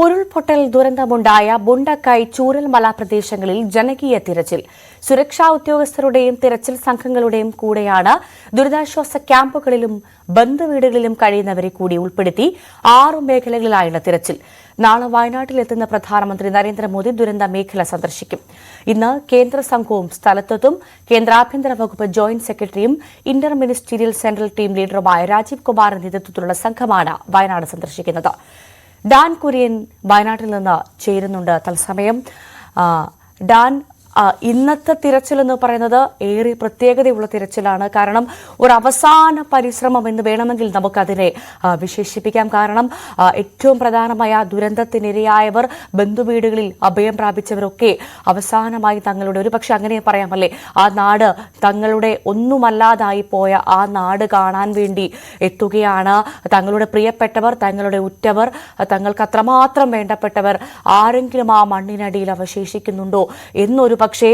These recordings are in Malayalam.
ഉരുൾപൊട്ടൽ ദുരന്തമുണ്ടായ ബുണ്ടക്കായ് ചൂരൽമല പ്രദേശങ്ങളിൽ ജനകീയ തിരച്ചിൽ. സുരക്ഷാ ഉദ്യോഗസ്ഥരുടെയും തിരച്ചിൽ സംഘങ്ങളുടെയും കൂടെയാണ് ദുരിതാശ്വാസ ക്യാമ്പുകളിലും ബന്ധുവീടുകളിലും കഴിയുന്നവരെ കൂടി ഉൾപ്പെടുത്തി ആറു മേഖലകളിലായുള്ള തിരച്ചിൽ. നാളെ വയനാട്ടിലെത്തുന്ന പ്രധാനമന്ത്രി നരേന്ദ്രമോദി ദുരന്ത മേഖല സന്ദർശിക്കും. ഇന്ന് കേന്ദ്ര സംഘവും സ്ഥലത്തെത്തും. കേന്ദ്ര ആഭ്യന്തര വകുപ്പ് ജോയിന്റ് സെക്രട്ടറിയും ഇന്റർ മിനിസ്റ്റീരിയൽ സെൻട്രൽ ടീം ലീഡറുമായ രാജീവ് കുമാറിന്റെ നേതൃത്വത്തിലുള്ള സംഘമാണ് വയനാട് സന്ദർശിക്കുന്നത്. ഡാൻ കുര്യൻ വയനാട്ടിൽ നിന്ന് ചേരുന്നുണ്ട് തത്സമയം. ഡാൻ ഇന്നത്തെ തിരച്ചിൽ എന്ന് പറയുന്നത് ഏറെ പ്രത്യേകതയുള്ള തിരച്ചിലാണ്. കാരണം ഒരു അവസാന പരിശ്രമം എന്ന് വേണമെങ്കിൽ നമുക്കതിനെ വിശേഷിപ്പിക്കാം. കാരണം ഏറ്റവും പ്രധാനമായ ദുരന്തത്തിനിരയായവർ ബന്ധുവീടുകളിൽ അഭയം പ്രാപിച്ചവരൊക്കെ അവസാനമായി തങ്ങളുടെ ഒരു പക്ഷെ അങ്ങനെ പറയാമല്ലേ? ആ നാട് തങ്ങളുടെ ഒന്നുമല്ലാതായി പോയ ആ നാട് കാണാൻ വേണ്ടി എത്തുകയാണ്. തങ്ങളുടെ പ്രിയപ്പെട്ടവർ തങ്ങളുടെ ഉറ്റവർ തങ്ങൾക്ക് അത്രമാത്രം വേണ്ടപ്പെട്ടവർ ആരെങ്കിലും ആ മണ്ണിനടിയിൽ അവശേഷിക്കുന്നുണ്ടോ എന്നൊരു പക്ഷേ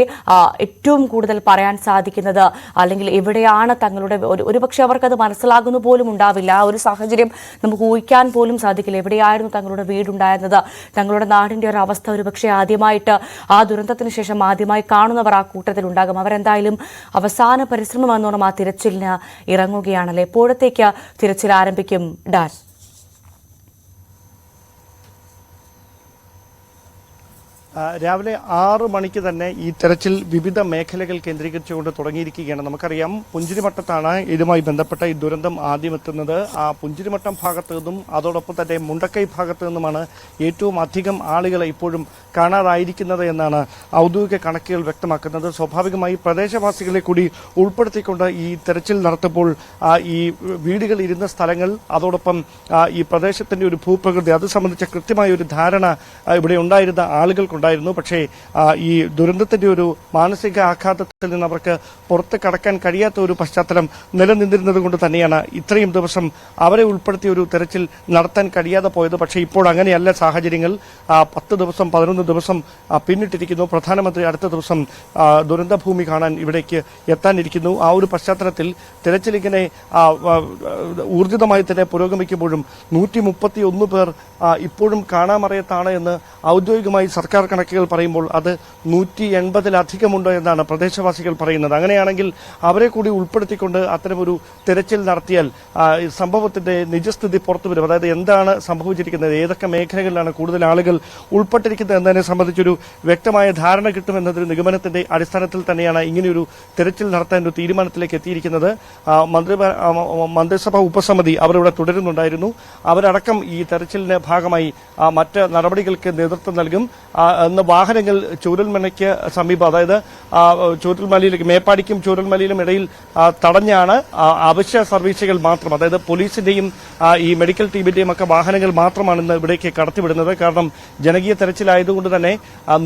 ഏറ്റവും കൂടുതൽ പറയാൻ സാധിക്കുന്നത് അല്ലെങ്കിൽ എവിടെയാണ് തങ്ങളുടെ ഒരു പക്ഷേ അവർക്കത് മനസ്സിലാകുന്നു പോലും ഉണ്ടാവില്ല. ആ ഒരു സാഹചര്യം നമുക്ക് ഊഹിക്കാൻ പോലും സാധിക്കില്ല. എവിടെയായിരുന്നു തങ്ങളുടെ വീടുണ്ടായിരുന്നത്? തങ്ങളുടെ നാടിന്റെ ഒരു അവസ്ഥ ഒരു പക്ഷേ ആദ്യമായിട്ട് ആ ദുരന്തത്തിന് ശേഷം ആദ്യമായി കാണുന്നവർ ആ കൂട്ടത്തിൽ ഉണ്ടാകും. അവരെന്തായാലും അവസാന പരിശ്രമം എന്നോണം ആ തിരച്ചിലിന് ഇറങ്ങുകയാണല്ലേ? എപ്പോഴത്തേക്ക് തിരച്ചിൽ ആരംഭിക്കും? ഡാൻ. രാവിലെ ആറ് മണിക്ക് തന്നെ ഈ തെരച്ചിൽ വിവിധ മേഖലകൾ കേന്ദ്രീകരിച്ചുകൊണ്ട് തുടങ്ങിയിരിക്കുകയാണ്. നമുക്കറിയാം പുഞ്ചിരിമട്ടത്താണ് ഇതുമായി ബന്ധപ്പെട്ട ഈ ദുരന്തം ആദ്യം എത്തുന്നത് ആ പുഞ്ചിരിമട്ടം ഭാഗത്തു നിന്നും അതോടൊപ്പം തന്നെ മുണ്ടക്കൈ ഭാഗത്തു നിന്നുമാണ് ഏറ്റവും അധികം ആളുകളെ ഇപ്പോഴും കാണാതായിരിക്കുന്നത് എന്നാണ് ഔദ്യോഗിക കണക്കുകൾ വ്യക്തമാക്കുന്നത്. സ്വാഭാവികമായി പ്രദേശവാസികളെ കൂടി ഉൾപ്പെടുത്തിക്കൊണ്ട് ഈ തെരച്ചിൽ നടത്തുമ്പോൾ ഈ വീടുകൾ ഇരുന്ന സ്ഥലങ്ങൾ അതോടൊപ്പം ഈ പ്രദേശത്തിന്റെ ഒരു ഭൂപ്രകൃതി അത് സംബന്ധിച്ച കൃത്യമായ ഒരു ധാരണ ഇവിടെ ഉണ്ടായിരുന്ന ആളുകൾക്കുണ്ടായിരുന്നു പക്ഷേ ഈ ദുരന്തത്തിന്റെ ഒരു മാനസിക ആഘാതത്തിൽ നിന്ന് അവർക്ക് പുറത്ത് കടക്കാൻ കഴിയാത്ത ഒരു പശ്ചാത്തലം നിലനിന്നിരുന്നത് കൊണ്ട് തന്നെയാണ് ഇത്രയും ദിവസം അവരെ ഉൾപ്പെടുത്തിയ ഒരു തെരച്ചിൽ നടത്താൻ കഴിയാതെ പോയത്. പക്ഷേ ഇപ്പോൾ അങ്ങനെയല്ല സാഹചര്യങ്ങൾ. പത്ത് ദിവസം പതിനൊന്ന് ദിവസം പിന്നിട്ടിരിക്കുന്നു. പ്രധാനമന്ത്രി അടുത്ത ദിവസം ദുരന്തഭൂമി കാണാൻ ഇവിടേക്ക് എത്താനിരിക്കുന്നു. ആ ഒരു പശ്ചാത്തലത്തിൽ തെരച്ചിലിങ്ങനെ ഊർജിതമായി തന്നെ പുരോഗമിക്കുമ്പോഴും നൂറ്റി മുപ്പത്തി ഒന്ന് പേർ ഇപ്പോഴും കാണാമറിയത്താണ് എന്ന് ഔദ്യോഗികമായി സർക്കാർ കണക്കുകൾ പറയുമ്പോൾ അത് നൂറ്റി എൺപതിലധികമുണ്ട് എന്നാണ് പ്രദേശവാസികൾ പറയുന്നത്. അങ്ങനെയാണെങ്കിൽ അവരെ കൂടി ഉൾപ്പെടുത്തിക്കൊണ്ട് അത്തരമൊരു തെരച്ചിൽ നടത്തിയാൽ സംഭവത്തിന്റെ നിജസ്ഥിതി പുറത്തു വരും. അതായത് എന്താണ് സംഭവിച്ചിരിക്കുന്നത്? ഏതൊക്കെ മേഖലകളിലാണ് കൂടുതൽ ആളുകൾ ഉൾപ്പെട്ടിരിക്കുന്നത് എന്നതിനെ സംബന്ധിച്ചൊരു വ്യക്തമായ ധാരണ കിട്ടുമെന്നതൊരു നിഗമനത്തിന്റെ അടിസ്ഥാനത്തിൽ തന്നെയാണ് ഇങ്ങനെയൊരു തെരച്ചിൽ നടത്താൻ ഒരു തീരുമാനത്തിലേക്ക് എത്തിയിരിക്കുന്നത്. മന്ത്രി മന്ത്രിസഭാ ഉപസമിതി അവരിവിടെ തുടരുന്നുണ്ടായിരുന്നു. അവരടക്കം ഈ തെരച്ചിലിന്റെ ഭാഗമായി മറ്റ് നടപടികൾക്ക് നേതൃത്വം നൽകും. ഇന്ന് വാഹനങ്ങൾ ചൂരൽമലയ്ക്ക് സമീപം അതായത് ചൂരൽമലയിലേക്ക് മേപ്പാടിക്കും ചൂരൽമലയിലും ഇടയിൽ തടഞ്ഞാണ് അവശ്യ സർവീസുകൾ മാത്രം അതായത് പോലീസിന്റെയും ഈ മെഡിക്കൽ ടീമിന്റെയും ഒക്കെ വാഹനങ്ങൾ മാത്രമാണ് ഇന്ന് ഇവിടേക്ക് കടത്തിവിടുന്നത്. കാരണം ജനകീയ തെരച്ചിലായതുകൊണ്ട് തന്നെ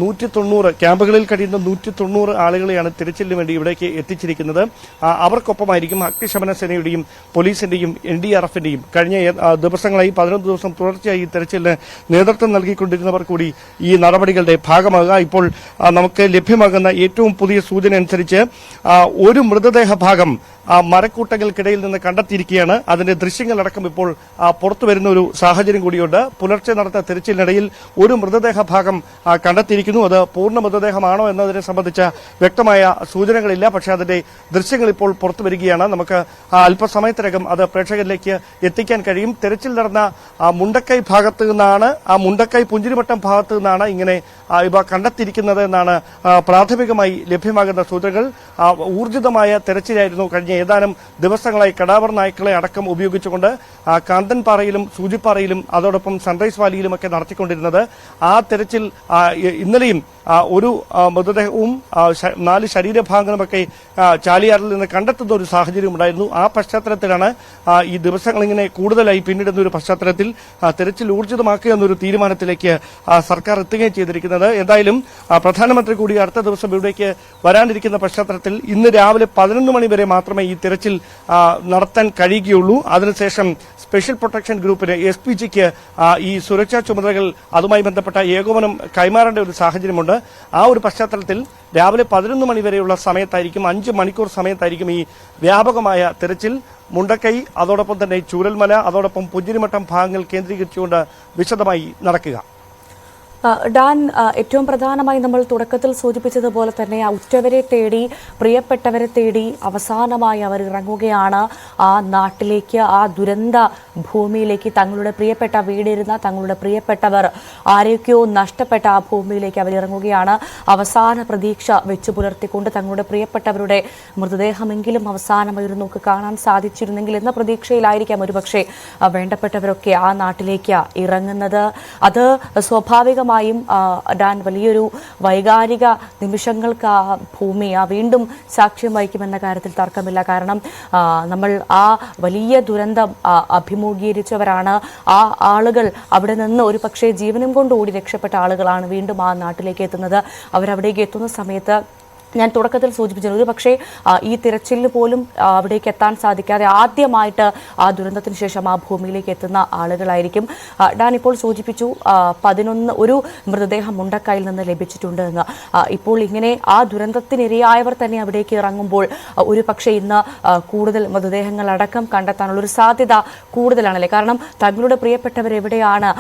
നൂറ്റി തൊണ്ണൂറ് ക്യാമ്പുകളിൽ കഴിയുന്ന നൂറ്റി തൊണ്ണൂറ് ആളുകളെയാണ് തിരച്ചിലിന് വേണ്ടി ഇവിടേക്ക് എത്തിച്ചിരിക്കുന്നത്. അവർക്കൊപ്പമായിരിക്കും അഗ്നിശമന സേനയുടെയും പോലീസിന്റെയും എൻ ഡി ആർ എഫിന്റെയും കഴിഞ്ഞ ദിവസങ്ങളായി പതിനൊന്ന് ദിവസം തുടർച്ചയായി ഈ തെരച്ചിലിന് നേതൃത്വം നൽകിക്കൊണ്ടിരുന്നവർ കൂടി ഈ നടപടികളുടെ ഭാഗമാകുക ഇപ്പോൾ നമുക്ക് ലഭ്യമാകുന്ന ഏറ്റവും പുതിയ സൂചന അനുസരിച്ച് ഒരു മൃതദേഹ ഭാഗം മരക്കൂട്ടങ്ങൾക്കിടയിൽ നിന്ന് കണ്ടെത്തിയിരിക്കുകയാണ്. അതിന്റെ ദൃശ്യങ്ങളടക്കം ഇപ്പോൾ പുറത്തു വരുന്ന ഒരു സാഹചര്യം കൂടിയുണ്ട്. പുലർച്ചെ നടത്തിയ തിരച്ചിലിനിടയിൽ ഒരു മൃതദേഹ ഭാഗം കണ്ടെത്തിയിരിക്കുന്നു. അത് പൂർണ മൃതദേഹമാണോ എന്നതിനെ സംബന്ധിച്ച വ്യക്തമായ സൂചനകളില്ല. പക്ഷേ അതിന്റെ ദൃശ്യങ്ങൾ ഇപ്പോൾ പുറത്തു വരികയാണ്. നമുക്ക് അല്പസമയത്തിനകം അത് പ്രേക്ഷകരിലേക്ക് എത്തിക്കാൻ കഴിയും. തിരച്ചിൽ നടന്ന മുണ്ടക്കൈ ഭാഗത്ത് നിന്നാണ് ആ മുണ്ടക്കൈ പുഞ്ചിരിമട്ടം ഭാഗത്ത് നിന്നാണ് ഇങ്ങനെ ഇവ കണ്ടെത്തിയിരിക്കുന്നത് എന്നാണ് പ്രാഥമികമായി ലഭ്യമാകുന്ന സൂചനകൾ. ഊർജിതമായ തെരച്ചിലായിരുന്നു കഴിഞ്ഞ ഏതാനും ദിവസങ്ങളായി കടാവർ നായ്ക്കളെ അടക്കം ഉപയോഗിച്ചുകൊണ്ട് കാന്തൻപാറയിലും സൂചിപ്പാറയിലും അതോടൊപ്പം സൺറൈസ് വാലിയിലുമൊക്കെ നടത്തിക്കൊണ്ടിരുന്നത്. ആ തെരച്ചിൽ ഇന്നലെയും ഒരു മൃതദേഹവും നാല് ശരീരഭാഗങ്ങളുമൊക്കെ ചാലിയാറിൽ നിന്ന് കണ്ടെത്തുന്ന ഒരു സാഹചര്യം ഉണ്ടായിരുന്നു. ആ പശ്ചാത്തലത്തിലാണ് ഈ ദിവസങ്ങളിങ്ങനെ കൂടുതലായി പിന്നിടുന്ന ഒരു പശ്ചാത്തലത്തിൽ തെരച്ചിൽ ഊർജിതമാക്കുക എന്നൊരു തീരുമാനത്തിലേക്ക് സർക്കാർ എത്തുകയും ചെയ്തിരിക്കുന്നത് എന്തായാലും പ്രധാനമന്ത്രി കൂടി അടുത്ത ദിവസം ഇവിടേക്ക് വരാനിരിക്കുന്ന പശ്ചാത്തലത്തിൽ ഇന്ന് രാവിലെ പതിനൊന്ന് മണി വരെ മാത്രമേ ഈ തിരച്ചിൽ നടത്താൻ കഴിയുകയുള്ളൂ. അതിനുശേഷം സ്പെഷ്യൽ പ്രൊട്ടക്ഷൻ ഗ്രൂപ്പിന് എസ് പി ജിക്ക് ഈ സുരക്ഷാ ചുമതലകൾ അതുമായി ബന്ധപ്പെട്ട ഏകോപനം കൈമാറേണ്ട ഒരു സാഹചര്യമുണ്ട്. ആ ഒരു പശ്ചാത്തലത്തിൽ രാവിലെ പതിനൊന്ന് മണി വരെയുള്ള സമയത്തായിരിക്കും അഞ്ച് മണിക്കൂർ സമയത്തായിരിക്കും ഈ വ്യാപകമായ തിരച്ചിൽ. മുണ്ടക്കൈ അതോടൊപ്പം തന്നെ ചൂരൽമല അതോടൊപ്പം പുഞ്ചിരിമട്ടം ഭാഗങ്ങൾ കേന്ദ്രീകരിച്ചുകൊണ്ട് വിശദമായി നടക്കുക. ഡാൻ ഏറ്റവും പ്രധാനമായി നമ്മൾ തുടക്കത്തിൽ സൂചിപ്പിച്ചതുപോലെ തന്നെ ഉറ്റവരെ തേടി പ്രിയപ്പെട്ടവരെ തേടി അവസാനമായി അവർ ഇറങ്ങുകയാണ്. ആ നാട്ടിലേക്ക് ആ ദുരന്ത ഭൂമിയിലേക്ക് തങ്ങളുടെ പ്രിയപ്പെട്ട വീടിരുന്ന തങ്ങളുടെ പ്രിയപ്പെട്ടവർ ആരൊക്കെയോ നഷ്ടപ്പെട്ട ആ ഭൂമിയിലേക്ക് അവർ ഇറങ്ങുകയാണ്. അവസാന പ്രതീക്ഷ വെച്ചു പുലർത്തിക്കൊണ്ട് തങ്ങളുടെ പ്രിയപ്പെട്ടവരുടെ മൃതദേഹമെങ്കിലും അവസാനമായി ഒരു നോക്ക് കാണാൻ സാധിച്ചിരുന്നെങ്കിൽ എന്ന പ്രതീക്ഷയിലായിരിക്കാം ഒരുപക്ഷെ വേണ്ടപ്പെട്ടവരൊക്കെ ആ നാട്ടിലേക്ക് ഇറങ്ങുന്നത്. അത് സ്വാഭാവികമായും ആ, ഡാൻ വലിയൊരു വൈകാരിക നിമിഷങ്ങൾക്ക് ആ ഭൂമി ആ വീണ്ടും സാക്ഷ്യം വഹിക്കുമെന്ന കാര്യത്തിൽ തർക്കമില്ല. കാരണം നമ്മൾ ആ വലിയ ദുരന്തം അഭിമുഖീകരിച്ചവരാണ്. ആ ആളുകൾ അവിടെ നിന്ന് ഒരു പക്ഷേ ജീവനും കൊണ്ട് ഓടി രക്ഷപ്പെട്ട ആളുകളാണ് വീണ്ടും ആ നാട്ടിലേക്ക് എത്തുന്നത്. അവരവിടേക്ക് എത്തുന്ന സമയത്ത് ഞാൻ തുടക്കത്തിൽ സൂചിപ്പിച്ചത് ഒരു പക്ഷേ ഈ തിരച്ചിലിന് പോലും അവിടേക്ക് എത്താൻ സാധിക്കാതെ ആദ്യമായിട്ട് ആ ദുരന്തത്തിന് ശേഷം ആ ഭൂമിയിലേക്ക് എത്തുന്ന ആളുകളായിരിക്കും. ഡാൻ ഇപ്പോൾ സൂചിപ്പിച്ചു പതിനൊന്ന് ഒരു മൃതദേഹം മുണ്ടക്കായിൽ നിന്ന് ലഭിച്ചിട്ടുണ്ട് എന്ന്. ഇപ്പോൾ ഇങ്ങനെ ആ ദുരന്തത്തിനിരയായവർ തന്നെ അവിടേക്ക് ഇറങ്ങുമ്പോൾ ഒരു പക്ഷേ ഇന്ന് കൂടുതൽ മൃതദേഹങ്ങൾ അടക്കം കണ്ടെത്താനുള്ള ഒരു സാധ്യത കൂടുതലാണല്ലേ? കാരണം തങ്ങളുടെ പ്രിയപ്പെട്ടവർ എവിടെയാണ്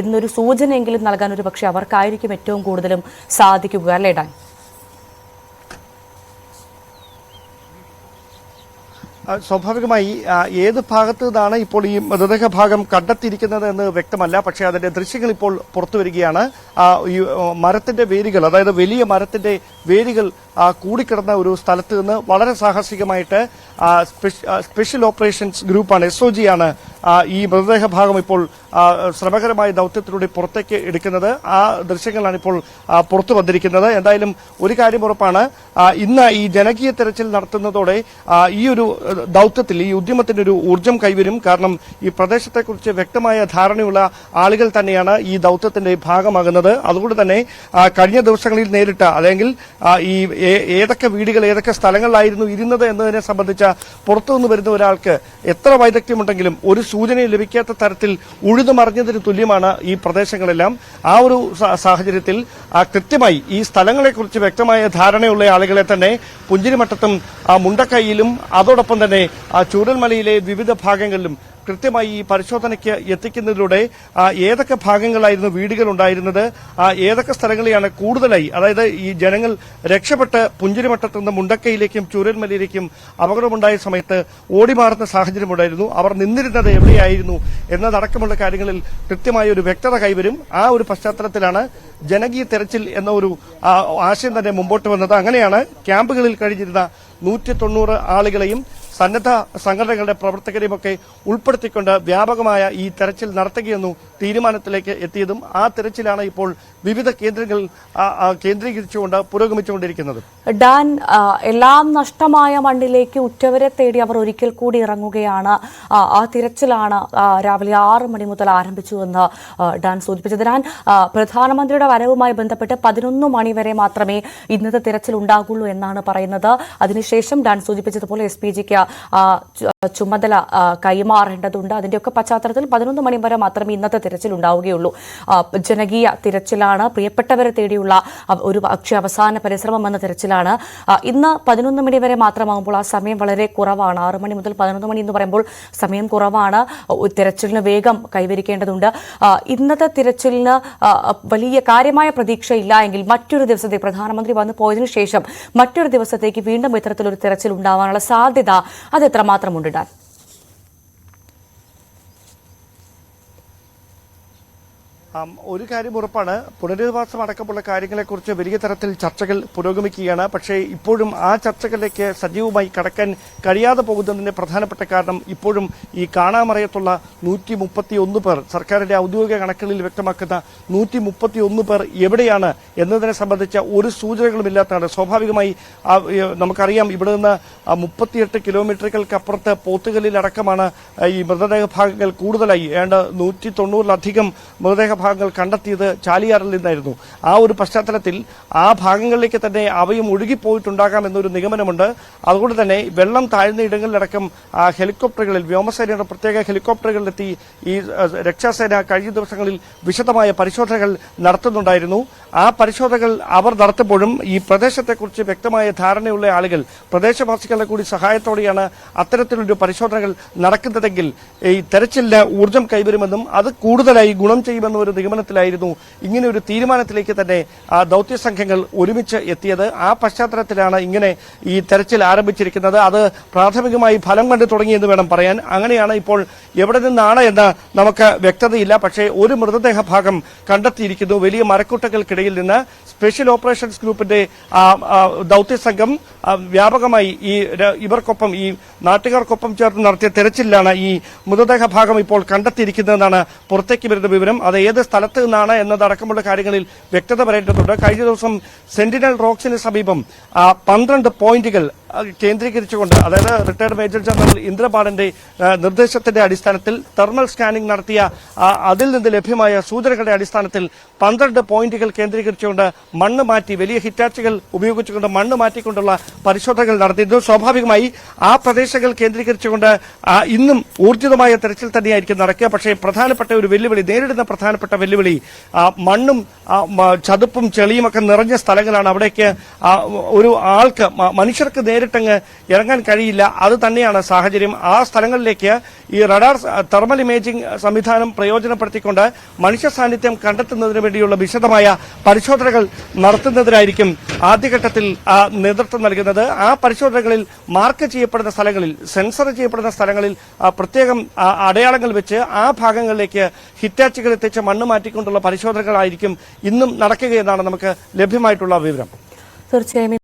എന്നൊരു സൂചനയെങ്കിലും നൽകാൻ ഒരു പക്ഷേ അവർക്കായിരിക്കും ഏറ്റവും കൂടുതലും സാധിക്കുക അല്ലേ ഡാൻ? സ്വാഭാവികമായി ഏത് ഭാഗത്തു നിന്നാണ് ഇപ്പോൾ ഈ മൃതദേഹ ഭാഗം കണ്ടെത്തിയിരിക്കുന്നത് എന്ന് വ്യക്തമല്ല. പക്ഷേ അതിന്റെ ദൃശ്യങ്ങൾ ഇപ്പോൾ പുറത്തു വരികയാണ്. ഈ മരത്തിന്റെ വേരുകൾ അതായത് വലിയ മരത്തിന്റെ വേരുകൾ കൂടിക്കിടന്ന ഒരു സ്ഥലത്ത് നിന്ന് വളരെ സാഹസികമായിട്ട് സ്പെഷ്യൽ ഓപ്പറേഷൻസ് ഗ്രൂപ്പാണ് എസ് ഒ ആണ് ഈ മൃതദേഹ ഭാഗം ഇപ്പോൾ ശ്രമകരമായ ദൗത്യത്തിലൂടെ പുറത്തേക്ക് എടുക്കുന്നത്. ആ ദൃശ്യങ്ങളാണ് ഇപ്പോൾ പുറത്തു വന്നിരിക്കുന്നത്. എന്തായാലും ഒരു കാര്യം ഉറപ്പാണ്. ഇന്ന് ഈ ജനകീയ തെരച്ചിൽ നടത്തുന്നതോടെ ഈ ഒരു ദൗത്യത്തിൽ ഈ ഉദ്യമത്തിന് ഒരു ഊർജം കൈവരും. കാരണം ഈ പ്രദേശത്തെക്കുറിച്ച് വ്യക്തമായ ധാരണയുള്ള ആളുകൾ തന്നെയാണ് ഈ ദൗത്യത്തിന്റെ ഭാഗമാകുന്നത്. അതുകൊണ്ട് തന്നെ കഴിഞ്ഞ ദിവസങ്ങളിൽ നേരിട്ട അല്ലെങ്കിൽ ഈ ഏതൊക്കെ വീടുകൾ ഏതൊക്കെ സ്ഥലങ്ങളിലായിരുന്നു ഇരുന്നത് എന്നതിനെ സംബന്ധിച്ച പുറത്തുനിന്ന് വരുന്ന ഒരാൾക്ക് എത്ര വൈദഗ്ധ്യമുണ്ടെങ്കിലും ഒരു സൂചനയും ലഭിക്കാത്ത തരത്തിൽ ഉഴുതുമറിഞ്ഞതിന് തുല്യമാണ് ഈ പ്രദേശങ്ങളെല്ലാം. ആ ഒരു സാഹചര്യത്തിൽ കൃത്യമായി ഈ സ്ഥലങ്ങളെക്കുറിച്ച് വ്യക്തമായ ധാരണയുള്ള ആളുകളെ തന്നെ പുഞ്ചിരിമട്ടത്തും മുണ്ടക്കൈയിലും അതോടൊപ്പം തന്നെ ചൂരൽമലയിലെ വിവിധ ഭാഗങ്ങളിലും കൃത്യമായി ഈ പരിശോധനയ്ക്ക് എത്തിക്കുന്നതിലൂടെ ഏതൊക്കെ ഭാഗങ്ങളായിരുന്നു വീടുകൾ ഉണ്ടായിരുന്നത് ഏതൊക്കെ സ്ഥലങ്ങളെയാണ് കൂടുതലായി അതായത് ഈ ജനങ്ങൾ രക്ഷപ്പെട്ട് പുഞ്ചിരിമട്ടത്തു നിന്ന് മുണ്ടക്കയിലേക്കും ചൂരന്മലയിലേക്കും അപകടമുണ്ടായ സമയത്ത് ഓടിമാറുന്ന സാഹചര്യമുണ്ടായിരുന്നു അവർ നിന്നിരുന്നത് എവിടെയായിരുന്നു എന്നതടക്കമുള്ള കാര്യങ്ങളിൽ കൃത്യമായ ഒരു വ്യക്തത കൈവരും. ആ ഒരു പശ്ചാത്തലത്തിലാണ് ജനകീയ തെരച്ചിൽ എന്ന ഒരു ആശയം തന്നെ മുമ്പോട്ട് വന്നത്. അങ്ങനെയാണ് ക്യാമ്പുകളിൽ കഴിഞ്ഞിരുന്ന നൂറ്റി തൊണ്ണൂറ് ആളുകളെയും സന്നദ്ധ സംഘടനകളുടെ പ്രവർത്തകരെയുമൊക്കെ ഉൾപ്പെടുത്തിക്കൊണ്ട് വ്യാപകമായ ഈ തെരച്ചിൽ നടത്തുകയെന്നു തീരുമാനത്തിലേക്ക് എത്തിയതും ആ തെരച്ചിലാണ് ഇപ്പോൾ വിവിധ കേന്ദ്രങ്ങൾ കേന്ദ്രീകരിച്ചുകൊണ്ട് പുരോഗമിച്ചുകൊണ്ടിരിക്കുന്നത്. ഡാൻ എല്ലാം നഷ്ടമായ മണ്ണിലേക്ക് ഉറ്റവരെ തേടി അവർ ഒരിക്കൽ കൂടി ഇറങ്ങുകയാണ്. ആ, തിരച്ചിലാണ് രാവിലെ ആറ് മണി മുതൽ ആരംഭിച്ചുവെന്ന് ഡാൻ സൂചിപ്പിച്ചത്. ഡാൻ പ്രധാനമന്ത്രിയുടെ വരവുമായി ബന്ധപ്പെട്ട് പതിനൊന്ന് മണി വരെ മാത്രമേ ഇന്നത്തെ തിരച്ചിൽ ഉണ്ടാകുള്ളൂ എന്നാണ് പറയുന്നത്. അതിനുശേഷം ഡാൻ സൂചിപ്പിച്ചതുപോലെ എസ് പി ജിക്ക് ചുമതല കൈമാറേണ്ടതുണ്ട്. അതിന്റെയൊക്കെ പശ്ചാത്തലത്തിൽ പതിനൊന്ന് മണി വരെ മാത്രമേ ഇന്നത്തെ തിരച്ചിൽ ഉണ്ടാവുകയുള്ളൂ. ജനകീയ തിരച്ചിലാണ് പ്രിയപ്പെട്ടവരെ തേടിയുള്ള ഒരു പക്ഷേ അവസാന പരിശ്രമം എന്ന തിരച്ചിലാണ്. ഇന്ന് പതിനൊന്ന് മണി വരെ മാത്രമാകുമ്പോൾ ആ സമയം വളരെ കുറവാണ്. ആറ് മണി മുതൽ പതിനൊന്ന് മണി എന്ന് പറയുമ്പോൾ സമയം കുറവാണ്. തിരച്ചിലിന് വേഗം കൈവരിക്കേണ്ടതുണ്ട്. ഇന്നത്തെ തിരച്ചിലിന് വലിയ കാര്യമായ പ്രതീക്ഷയില്ല എങ്കിൽ മറ്റൊരു ദിവസത്തേക്ക് പ്രധാനമന്ത്രി വന്നു പോയതിനു ശേഷം മറ്റൊരു ദിവസത്തേക്ക് വീണ്ടും ഇത്തരത്തിലൊരു തിരച്ചിൽ ഉണ്ടാവാനുള്ള സാധ്യത അത് എത്രമാത്രമുണ്ട് ഡാൻ ഒരു കാര്യം ഉറപ്പാണ്. പുനരധിവാസം അടക്കമുള്ള കാര്യങ്ങളെക്കുറിച്ച് വലിയ തരത്തിൽ ചർച്ചകൾ പുരോഗമിക്കുകയാണ്. പക്ഷേ ഇപ്പോഴും ആ ചർച്ചകളിലേക്ക് സജീവമായി കടക്കാൻ കഴിയാതെ പോകുന്നതിന്റെ പ്രധാനപ്പെട്ട കാരണം ഇപ്പോഴും ഈ കാണാമറിയത്തുള്ള നൂറ്റി മുപ്പത്തി ഒന്ന് പേർ സർക്കാരിന്റെ ഔദ്യോഗിക കണക്കുകളിൽ വ്യക്തമാക്കുന്ന നൂറ്റി മുപ്പത്തി ഒന്ന് പേർ എവിടെയാണ് എന്നതിനെ സംബന്ധിച്ച ഒരു സൂചനകളും സ്വാഭാവികമായി നമുക്കറിയാം ഇവിടെ നിന്ന് മുപ്പത്തിയെട്ട് കിലോമീറ്ററുകൾക്കപ്പുറത്ത് പോത്തുകല്ലിലടക്കമാണ് ആ, ഈ മൃതദേഹ ഭാഗങ്ങൾ കൂടുതലായി. ഏതാണ്ട് നൂറ്റി തൊണ്ണൂറിലധികം മൃതദേഹ ഭാഗങ്ങൾ കണ്ടെത്തിയത് ചാലിയാറിൽ നിന്നായിരുന്നു. ആ ഒരു പശ്ചാത്തലത്തിൽ ആ ഭാഗങ്ങളിലേക്ക് തന്നെ അവയും ഒഴുകിപ്പോയിട്ടുണ്ടാകാം എന്നൊരു നിഗമനമുണ്ട്. അതുകൊണ്ട് തന്നെ വെള്ളം താഴ്ന്ന ഇടങ്ങളിലടക്കം ഹെലികോപ്റ്ററുകളിൽ വ്യോമസേനയുടെ പ്രത്യേക ഹെലികോപ്റ്ററുകളിലെത്തി ഈ രക്ഷാസേന കഴിഞ്ഞ ദിവസങ്ങളിൽ വിശദമായ പരിശോധനകൾ നടത്തുന്നുണ്ടായിരുന്നു. ആ പരിശോധനകൾ അവർ നടത്തുമ്പോഴും ഈ പ്രദേശത്തെക്കുറിച്ച് വ്യക്തമായ ധാരണയുള്ള ആളുകൾ പ്രദേശവാസികളുടെ കൂടി സഹായത്തോടെയാണ് അത്തരത്തിലൊരു പരിശോധനകൾ നടക്കുന്നതെങ്കിൽ ഈ തെരച്ചിലിന് ഊർജം കൈവരുമെന്നും അത് കൂടുതലായി ഗുണം ചെയ്യുമെന്നും ഒരു നിഗമനത്തിലായിരുന്നു. ഇങ്ങനെ ഒരു തീരുമാനത്തിലേക്ക് തന്നെ ആ ദൗത്യ സംഘങ്ങൾ ഒരുമിച്ച് എത്തിയത്. ആ പശ്ചാത്തലത്തിലാണ് ഇങ്ങനെ ഈ തെരച്ചിൽ ആരംഭിച്ചിരിക്കുന്നത്. അത് പ്രാഥമികമായി ഫലം കണ്ടു തുടങ്ങിയെന്ന് വേണം പറയാൻ. അങ്ങനെയാണ് ഇപ്പോൾ എവിടെ നിന്നാണ് എന്ന് നമുക്ക് വ്യക്തതയില്ല. പക്ഷേ ഒരു മൃതദേഹ ഭാഗം കണ്ടെത്തിയിരിക്കുന്നു. വലിയ മരക്കൂട്ടങ്ങൾക്കിടയിൽ നിന്ന് സ്പെഷ്യൽ ഓപ്പറേഷൻസ് ഗ്രൂപ്പിന്റെ ദൗത്യ സംഘം വ്യാപകമായി ഈ ഇവർക്കൊപ്പം ഈ നാട്ടുകാർക്കൊപ്പം ചേർന്ന് നടത്തിയ തെരച്ചിലാണ് ഈ മൃതദേഹ ഭാഗം ഇപ്പോൾ കണ്ടെത്തിയിരിക്കുന്നതെന്നാണ് പുറത്തേക്ക് വരുന്ന വിവരം. അത് ഏത് സ്ഥലത്ത് നിന്നാണ് എന്നതടക്കമുള്ള കാര്യങ്ങളിൽ വ്യക്തത വരേണ്ടതുണ്ട്. കഴിഞ്ഞ ദിവസം സെന്റിനൽ റോക്സിന് സമീപം പന്ത്രണ്ട് പോയിന്റുകൾ കേന്ദ്രീകരിച്ചുകൊണ്ട് അതായത് റിട്ടയർഡ് മേജർ ജനറൽ ഇന്ദ്രപാടന്റെ നിർദ്ദേശത്തിന്റെ അടിസ്ഥാനത്തിൽ തെർമൽ സ്കാനിംഗ് നടത്തിയ അതിൽ നിന്ന് ലഭ്യമായ സൂചനകളുടെ അടിസ്ഥാനത്തിൽ പന്ത്രണ്ട് പോയിന്റുകൾ കേന്ദ്രീകരിച്ചുകൊണ്ട് മണ്ണ് മാറ്റി വലിയ ഹിറ്റാച്ചുകൾ ഉപയോഗിച്ചുകൊണ്ട് മണ്ണ് മാറ്റിക്കൊണ്ടുള്ള പരിശോധനകൾ നടത്തിയിരുന്നു. സ്വാഭാവികമായി ആ പ്രദേശങ്ങൾ കേന്ദ്രീകരിച്ചുകൊണ്ട് ഇന്നും ഊർജിതമായ തെരച്ചിൽ തന്നെയായിരിക്കും നടക്കുക. പക്ഷേ പ്രധാനപ്പെട്ട ഒരു വെല്ലുവിളി നേരിടുന്ന പ്രധാനപ്പെട്ട വെല്ലുവിളി മണ്ണും ചതുപ്പും ചെളിയും ഒക്കെ നിറഞ്ഞ സ്ഥലങ്ങളാണ് അവിടേക്ക് ഒരു ആൾക്ക് മനുഷ്യർക്ക് മനുഷ്യർക്ക് നേരിട്ടങ്ങ് ഇറങ്ങാൻ കഴിയില്ല. അത് തന്നെയാണ് സാഹചര്യം. ആ സ്ഥലങ്ങളിലേക്ക് ഈ റഡാർ തെർമൽ ഇമേജിംഗ് സംവിധാനം പ്രയോജനപ്പെടുത്തിക്കൊണ്ട് മനുഷ്യ സാന്നിധ്യം കണ്ടെത്തുന്നതിന് വേണ്ടിയുള്ള വിശദമായ പരിശോധനകൾ നടത്തുന്നതിനായിരിക്കും ആദ്യഘട്ടത്തിൽ നേതൃത്വം നൽകുന്നത്. ആ പരിശോധനകളിൽ മാർക്ക് ചെയ്യപ്പെടുന്ന സ്ഥലങ്ങളിൽ സെൻസർ ചെയ്യപ്പെടുന്ന സ്ഥലങ്ങളിൽ പ്രത്യേകം അടയാളങ്ങൾ വെച്ച് ആ ഭാഗങ്ങളിലേക്ക് ഹിറ്റാച്ചുകൾ എത്തിച്ച് മണ്ണ് മാറ്റിക്കൊണ്ടുള്ള പരിശോധനകളായിരിക്കും ഇന്നും നടക്കുകയെന്നാണ് നമുക്ക് ലഭ്യമായിട്ടുള്ള വിവരം. തീർച്ചയായും.